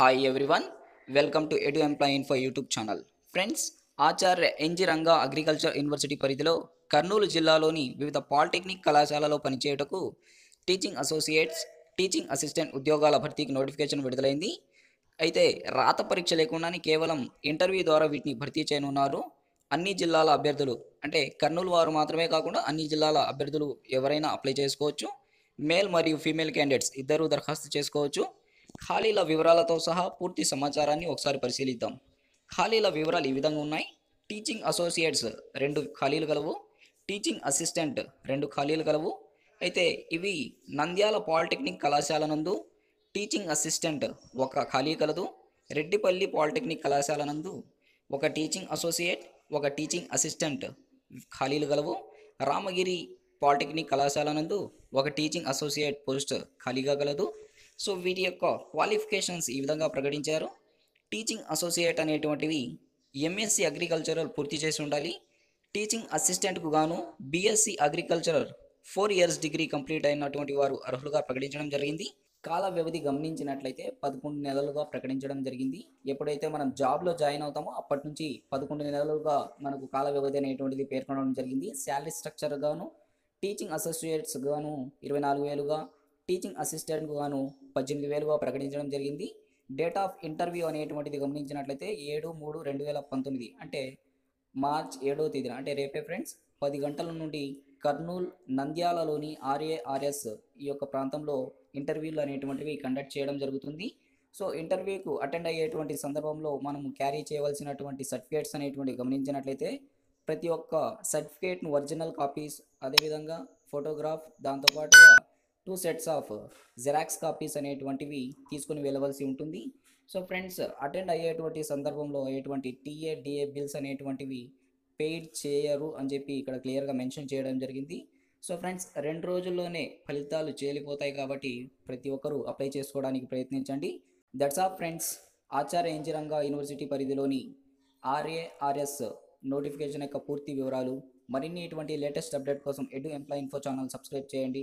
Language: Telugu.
Hi everyone welcome to edu employ info YouTube channel friends Acharya NG Ranga agriculture university పరిధిలో కర్నూలు జిల్లాలోని వివిధ పాలిటెక్నిక్ కళాశాలలో పనిచేయుటకు టీచింగ్ అసోసియేట్స్ టీచింగ్ అసిస్టెంట్ ఉద్యోగాల భర్తీకి నోటిఫికేషన్ విడుదలైంది. అయితే రాత పరీక్ష లేకుండానే కేవలం ఇంటర్వ్యూ ద్వారా వీటిని భర్తీ చేయనున్నారు. అన్ని జిల్లాల అభ్యర్థులు అంటే కర్నూలు వారు మాత్రమే కాకుండా అన్ని జిల్లాల అభ్యర్థులు ఎవరైనా అప్లై చేసుకోవచ్చు. మేల్ మరియు ఫీమేల్ క్యాండిడేట్స్ ఇద్దరూ దరఖాస్తు చేసుకోవచ్చు. ఖాళీల వివరాలతో సహా పూర్తి సమాచారాన్ని ఒకసారి పరిశీలిద్దాం. ఖాళీల వివరాలు ఈ విధంగా ఉన్నాయి. టీచింగ్ అసోసియేట్స్ రెండు ఖాళీలు కలవు టీచింగ్ అసిస్టెంట్ రెండు ఖాళీలు కలవు అయితే ఇవి నంద్యాల పాలిటెక్నిక్ కళాశాల నందు టీచింగ్ అసిస్టెంట్ ఒక ఖాళీ కలదు. రెడ్డిపల్లి పాలిటెక్నిక్ కళాశాల నందు ఒక టీచింగ్ అసోసియేట్ ఒక టీచింగ్ అసిస్టెంట్ ఖాళీలు గలవు. రామగిరి పాలిటెక్నిక్ కళాశాల నందు ఒక టీచింగ్ అసోసియేట్ పోస్ట్ ఖాళీగా గలదు. సో వీటి యొక్క క్వాలిఫికేషన్స్ ఈ విధంగా ప్రకటించారు. టీచింగ్ అసోసియేట్ అనేటువంటివి ఎంఎస్సి అగ్రికల్చరల్ పూర్తి చేసి ఉండాలి. టీచింగ్ అసిస్టెంట్కు గాను BSc agricultural four years degree complete అయినటువంటి వారు అర్హులుగా ప్రకటించడం జరిగింది. కాల వ్యవధి గమనించినట్లయితే పదకొండు నెలలుగా ప్రకటించడం జరిగింది. ఎప్పుడైతే మనం జాబ్లో జాయిన్ అవుతామో అప్పటి నుంచి పదకొండు నెలలుగా మనకు కాల వ్యవధి అనేటువంటిది పేర్కొనడం జరిగింది. శాలరీ స్ట్రక్చర్ గాను టీచింగ్ అసోసియేట్స్ గాను ఇరవై నాలుగు వేలుగా టీచింగ్ అసిస్టెంట్ గాను పద్దెనిమిది వేలుగా ప్రకటించడం జరిగింది. డేట్ ఆఫ్ ఇంటర్వ్యూ అనేటువంటిది గమనించినట్లయితే ఏడు మూడు రెండు వేల పంతొమ్మిది అంటే మార్చ్ ఏడవ తేదీన అంటే రేపే ఫ్రెండ్స్ పది గంటల నుండి కర్నూల్ నంద్యాలలోని ఆర్ఏఆర్ఎస్ ఈ యొక్క ప్రాంతంలో ఇంటర్వ్యూలు అనేటువంటివి కండక్ట్ చేయడం జరుగుతుంది. సో ఇంటర్వ్యూకు అటెండ్ అయ్యేటువంటి సందర్భంలో మనం క్యారీ చేయవలసినటువంటి సర్టిఫికేట్స్ అనేటువంటి గమనించినట్లయితే ప్రతి ఒక్క సర్టిఫికేట్ను ఒరిజినల్ కాపీస్ అదేవిధంగా ఫోటోగ్రాఫ్ దాంతోపాటుగా two sets of xerox copies అనేటువంటివి తీసుకుని వెళ్ళవలసి ఉంటుంది. సో ఫ్రెండ్స్ అటెండ్ అయ్యేటువంటి సందర్భంలో అయ్యేటువంటి టీఏ డిఏ బిల్స్ అనేటువంటివి పెయిడ్ చేయరు అని చెప్పి ఇక్కడ క్లియర్గా మెన్షన్ చేయడం జరిగింది. సో ఫ్రెండ్స్ రెండు రోజుల్లోనే ఫలితాలు చేలిపోతాయి కాబట్టి ప్రతి ఒక్కరూ అప్లై చేసుకోవడానికి ప్రయత్నించండి. That's of friends Acharya ఇంజిరంగా university పరిధిలోని ఆర్ఏఆర్ఎస్ నోటిఫికేషన్ యొక్క పూర్తి వివరాలు మరిన్ని ఇటువంటి లేటెస్ట్ అప్డేట్ కోసం edu employ info channel subscribe చేయండి.